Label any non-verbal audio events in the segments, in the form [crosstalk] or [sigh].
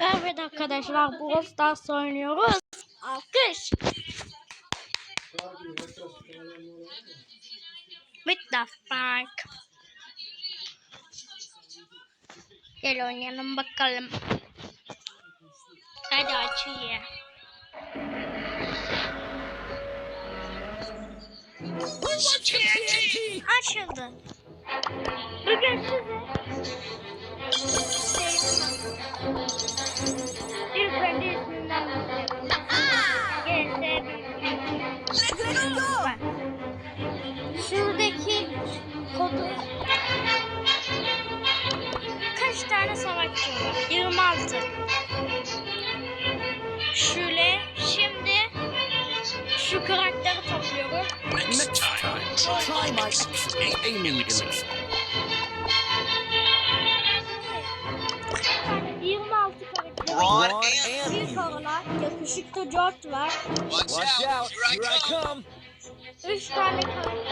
Evet arkadaşlar Brawl Stars oynuyoruz. Alkış. What the fuck? Gel oynayalım bakalım. Hadi açayım. Açıldı. Bugün size 26. Şöyle şimdi şu karakteri topluyorum. Next time, try my a, a new image. 26 karakter. Ron Ron and Bir karalar, yakışıklı George var. Watch, out, here I come. Üç tane karakter [sighs]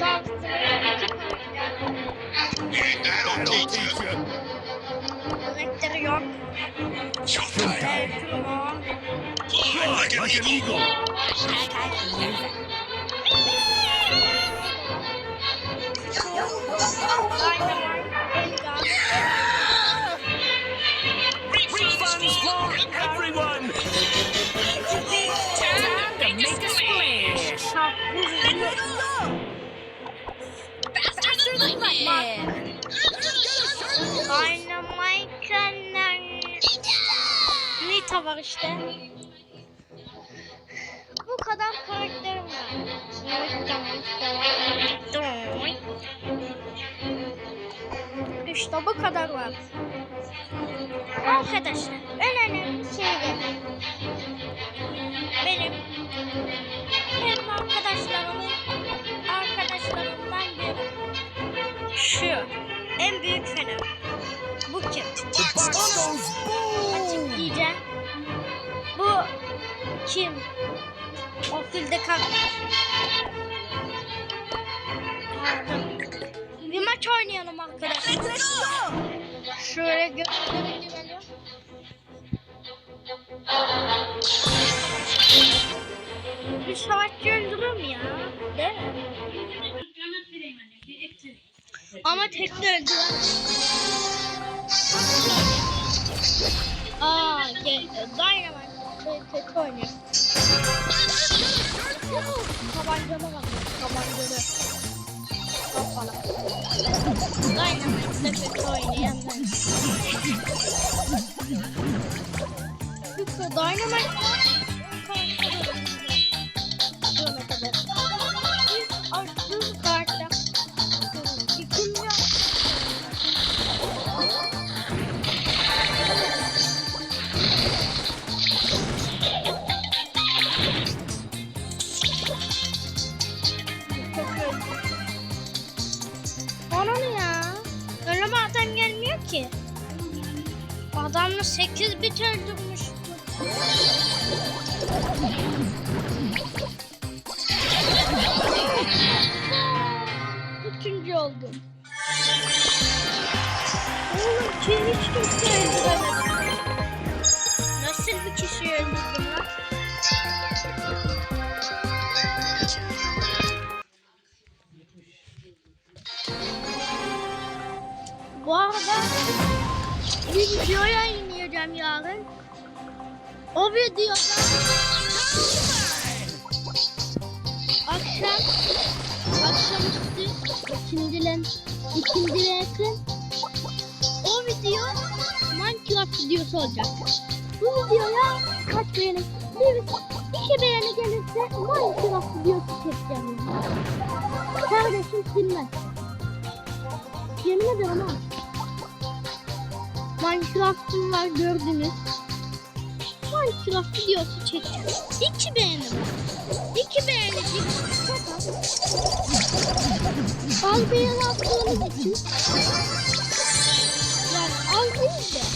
var. that'll teach you. Showtime. Fly like an eagle. Refunds for everyone! Time to make a splash! Faster than lightning! Dynamite'ın Nita var işte. Bu kadar karakterim var. İşte bu kadar var. Arkadaşlar en önemli şey de benim benim arkadaşlarımın arkadaşlarımdan biri. Şu en büyük fener. Bu kim? Boom. Diyeceğim. Bu kim? Okulda kalmış. Pardon. Bir maç oynayalım arkadaşlar. Şöyle gösterince Ama tek de öldüremez. Aa, Dynamite şey, kötü oynuyor. Tabancama bak, tabancalı. Kafalı. Dynamite de kötü oynayan ben. Dynamite 8 bit öldürmüş. Üçüncü oldum. Oğlum ki hiç kimse öldüremedim. Nasıl bir kişiyi öldürdüm lan? Bu arada bir video yayınlayacağım yarın. O videoda akşam akşamüstü ikindilen ikindile yakın o video Minecraft videosu olacak. Bu videoya kaç beğeni? Bir, iki beğeni gelirse Minecraft videosu çekeceğim. Kardeşim silmez. Yemin ederim ha. Minecraft'ım var gördünüz. Minecraft videosu çekeceğim. İki beğeni var. İki beğeni attığınız için. Yani al değil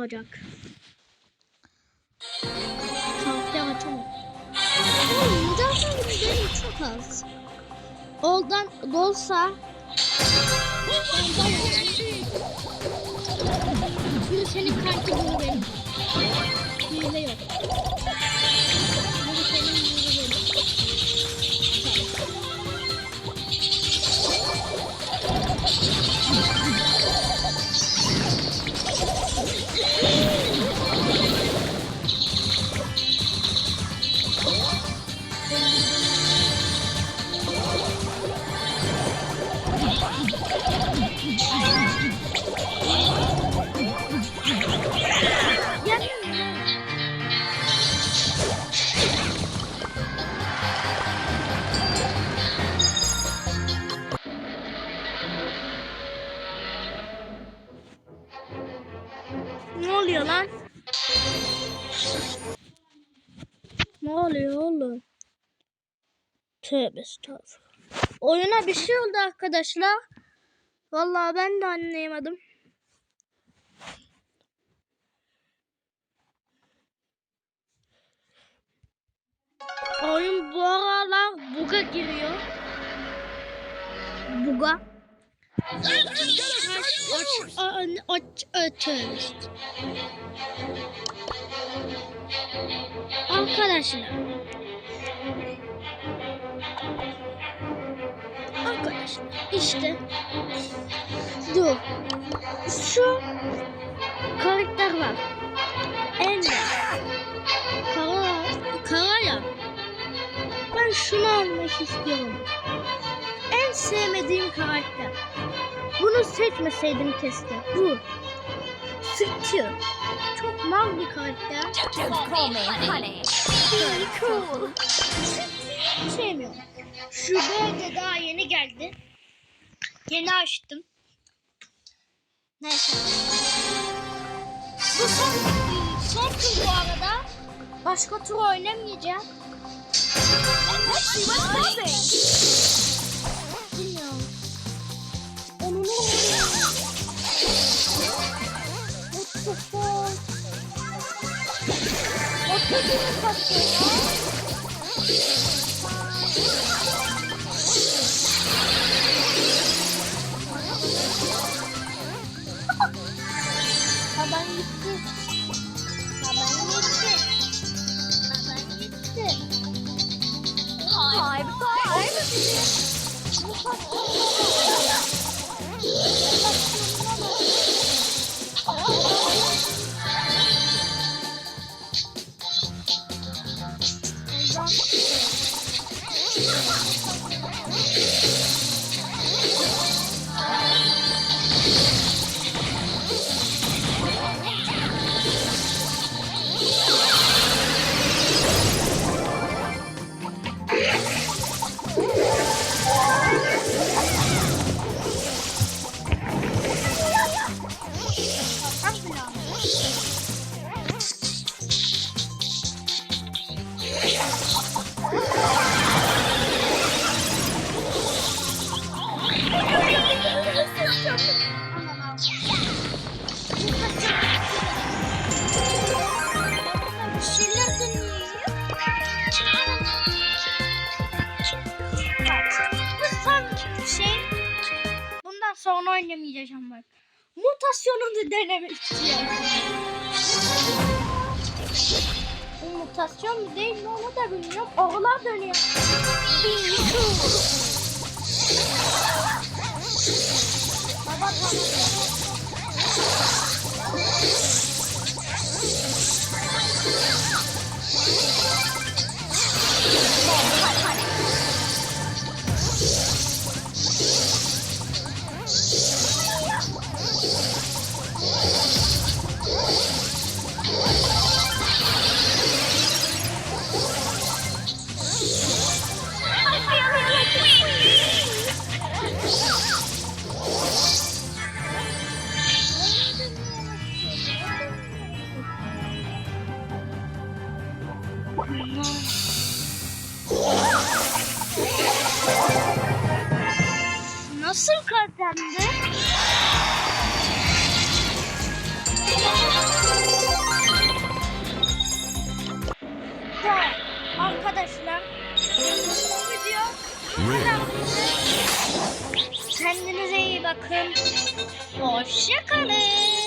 olacak. Karakter açamam. Mücadele benim çok az. Oldan dolsa Şimdi senin kartı bunu benim. Hile yok. Ne oluyor oğlum? Tövbe estağfurullah. Oyuna bir şey oldu arkadaşlar. Vallahi ben de anlayamadım. Oyun bu aralar buga giriyor. Buga. Aç, aç, aç, aç, aç. Arkadaşlar. Arkadaşlar işte dur. Şu karakter var. Ender. Kara, kara ya. Ben şunu almak istiyorum. En sevmediğim karakter. Bunu seçmeseydim keşke. Bu. Sıkçı. Çok mal bir karakter. Don't call me honey. Very cool. Sevmiyorum. Şu böyle daha yeni geldi. Yeni açtım. Neyse. Bu son, son tur bu arada. Başka tur oynamayacağım. Let's see Let's go. Bak. Mutasyonunu denemek istiyorum. Bu mutasyon mu değil mi onu da bilmiyorum. Oğlan dönüyor. Baba tamam. kazandı. Arkadaşlar video bu. Kendinize iyi bakın. Hoşçakalın.